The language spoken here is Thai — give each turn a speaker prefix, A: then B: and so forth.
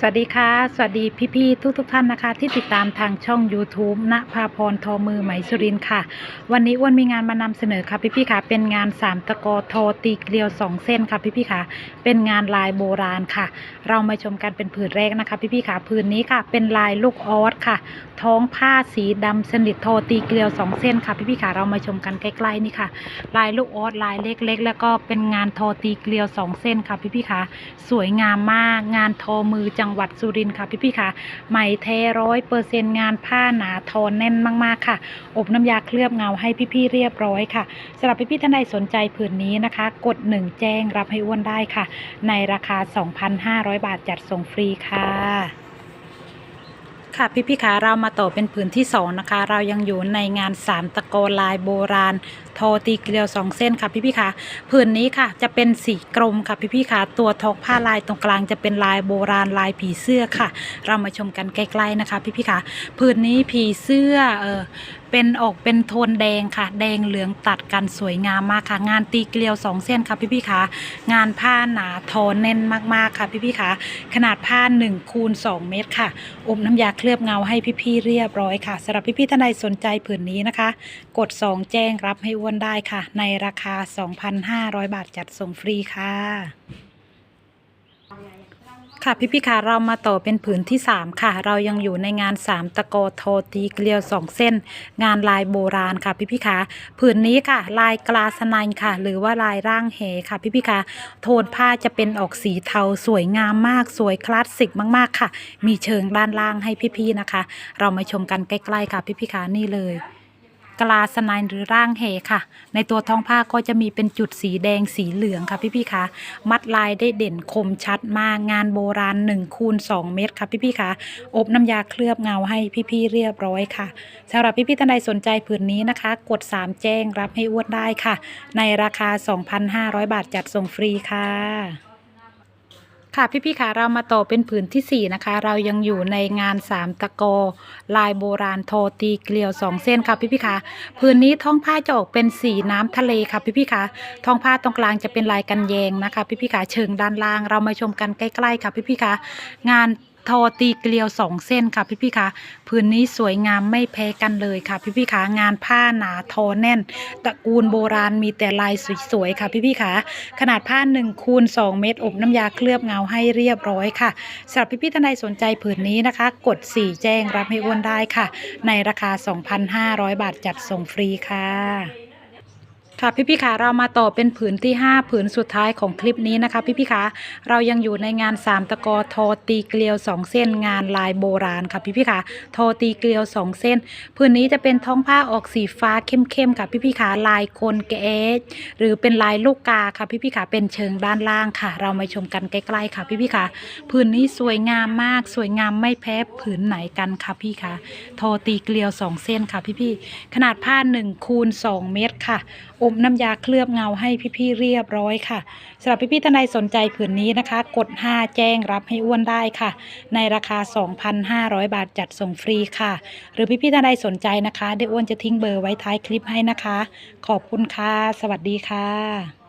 A: สวัสดีค่ะ สวัสดีพี่ๆทุกทุกๆท่านนะคะ ที่ติดตามทางช่อง YouTube ณภาพรทอมือไหมสุรินค่ะ วันนี้อ้วนมีงานมานำเสนอค่ะพี่ๆค่ะ เป็นงานสามตะกอทอตีเกลียวสองเส้นค่ะพี่ๆค่ะ เป็นงานลายโบราณค่ะ เรามาชมกันเป็นผืนแรกนะคะ พี่ๆค่ะผืนนี้ค่ะ เป็นลายลูกออสค่ะ ท้องผ้าสีดำสนิททอตีเกลียวสองเส้นค่ะพี่ๆค่ะ เรามาชมกันใกล้ๆนี่ค่ะ ลายลูกออสลายเล็ก ๆ แล้วก็เป็นงานทอตีเกลียวสองเส้นค่ะพี่ๆค่ะ สวยงามมากงานทอมือจังหวัดสุรินทร์ค่ะพี่ๆค่ะไหม่แท้ร้อยเปอร์เซ็นงานผ้าหนาทอนแน่นมากๆค่ะ อบน้ำยาเคลือบเงาให้พี่ๆเรียบร้อยค่ะสำหรับพี่ๆท่านใดสนใจผืนนี้นะคะ กดหนึ่งแจ้งรับให้อ้วนได้ค่ะ ในราคา 2,500 บาทจัดส่งฟรีค่ะค่ะพี่พี่ๆคะเรามาต่อเป็นผืนที่สองนะคะ เรายังอยู่ในงานสามตะโกลายโบราณ ทอตีเกลียวสองเส้นค่ะพี่พี่ๆคะผืนนี้ค่ะจะเป็นสีกรมค่ะพี่พี่ๆคะตัวทอกผ้าลายตรงกลางจะเป็นลายโบราณลายผีเสื้อค่ะ เรามาชมกันใกล้ๆนะคะพี่พี่ๆคะผืนนี้ผีเสื้อเออเป็นออกเป็นโทนแดงค่ะ แดงเหลืองตัดกันสวยงามมากค่ะ งานตีเกลียวสองเส้นค่ะพี่พี่ๆคะงานผ้าหนาทอแน่นมากๆค่ะพี่พี่ๆคะขนาดผ้า1คูณ2เมตรค่ะอบน้ำยาเคลือบเงาให้พี่ๆเรียบร้อยค่ะสำหรับพี่ๆท่านใดสนใจผืนนี้นะคะ กด 2 แจ้งรับให้อ้วนได้ค่ะ ในราคา 2,500 บาทจัดส่งฟรีค่ะ ค่ะพี่ๆค่ะเรามาต่อเป็นผืนที่ 3 ค่ะ เรายังอยู่ในงาน 3 ตะโกโทตีเกลียว 2 เส้น งานลายโบราณค่ะพี่ๆค่ะผืนนี้ค่ะ ลายกลาสนัยค่ะ หรือว่าลายร่างเหค่ะพี่ๆค่ะโทนผ้าจะเป็นออกสีเทาสวยงามมากสวยคลาสสิกมากๆค่ะ มีเชิงด้านล่างให้พี่ๆนะคะ เรามาชมกันใกล้ๆค่ะพี่ๆค่ะนี่เลย กลาสไนหรือร่างเหค่ะ ในตัวท้องผ้าก็จะมีเป็นจุดสีแดงสีเหลืองค่ะพี่ๆคะมัดลายได้เด่นคมชัดมากงานโบราณ1คูณ2เมตรค่ะพี่ๆคะอบน้ำยาเคลือบเงาให้พี่ๆเรียบร้อยค่ะสำหรับพี่ๆท่านใดสนใจผืนนี้นะคะ กด 3 แจ้งรับให้อ้วนได้ค่ะ ในราคา 2,500 บาทจัดส่งฟรีค่ะ ค่ะพี่ๆค่ะเรามาต่อเป็นผืนทีสี่4 นะคะ เรายังอยู่ในงานสามตะกอ ลายโบราณโทตีเกลียวสองเส้นค่ะพี่ๆค่ะผืนนี้ท้องผ้าจะออกเป็นสีน้ำทะเลค่ะพี่ๆค่ะท้องผ้าตรงกลางจะเป็นลายกันแยงนะคะพี่ๆค่ะเชิงด้านล่างเรามาชมกันใกล้ ๆ ค่ะพี่ๆค่ะงาน ทอตีเกลียวสองเส้นค่ะพี่ๆค่คะผืนนี้สวยงามไม่แพ้กันเลยค่ะพี่ๆค่ะงานผ้าหนาทอแน่น ตระกูลโบราณมีแต่ลายสวยๆค่ะพี่ๆค่ะขนาดผ้า1คูณ2เมตรอบน้ำยาเคลือบเงาให้เรียบร้อยค่ะสำหรับพี่ๆท่านใดสนใจผืนนี้นะคะ กด 4 แจ้งรับให้อ้วนได้ค่ะ ในราคา 2,500 บาทจัดส่งฟรีค่ะ ค่ะพี่ๆค่ะเรามาต่อเป็นผืนที่ 5 ผืนสุดท้ายของคลิปนี้นะคะพี่ๆค่ะเรายังอยู่ในงาน3ตะกอทอตีเกลียว 2 เส้นงานลายโบราณค่ะพี่ๆค่ะทอตีเกลียว 2 เส้น ผืนนี้จะเป็นท้องผ้าออกสีฟ้าเข้มๆค่ะพี่ๆค่ะลายคนแกะหรือเป็นลายลูกกาค่ะพี่ๆค่ะเป็นเชิงด้านล่างค่ะ เรามาชมกันใกล้ๆค่ะพี่ๆค่ะผืนนี้สวยงามมาก สวยงามไม่แพ้ผืนไหนกันค่ะพี่ค่ะทอตีเกลียว 2 เส้นค่ะพี่ๆขนาดผ้า1คูณ2เมตรค่ะมน้ำยาเคลือบเงาให้พี่ๆเรียบร้อยค่ะสำหรับพี่ๆท่านใดสนใจผืนนี้นะคะ กด 5 แจ้งรับให้อ้วนได้ค่ะ ในราคา 2,500 บาทจัดส่งฟรีค่ะ หรือพี่ๆท่านใดสนใจนะคะเดี๋ยวอ้วนจะทิ้งเบอร์ไว้ท้ายคลิปให้นะคะ ขอบคุณค่ะ สวัสดีค่ะ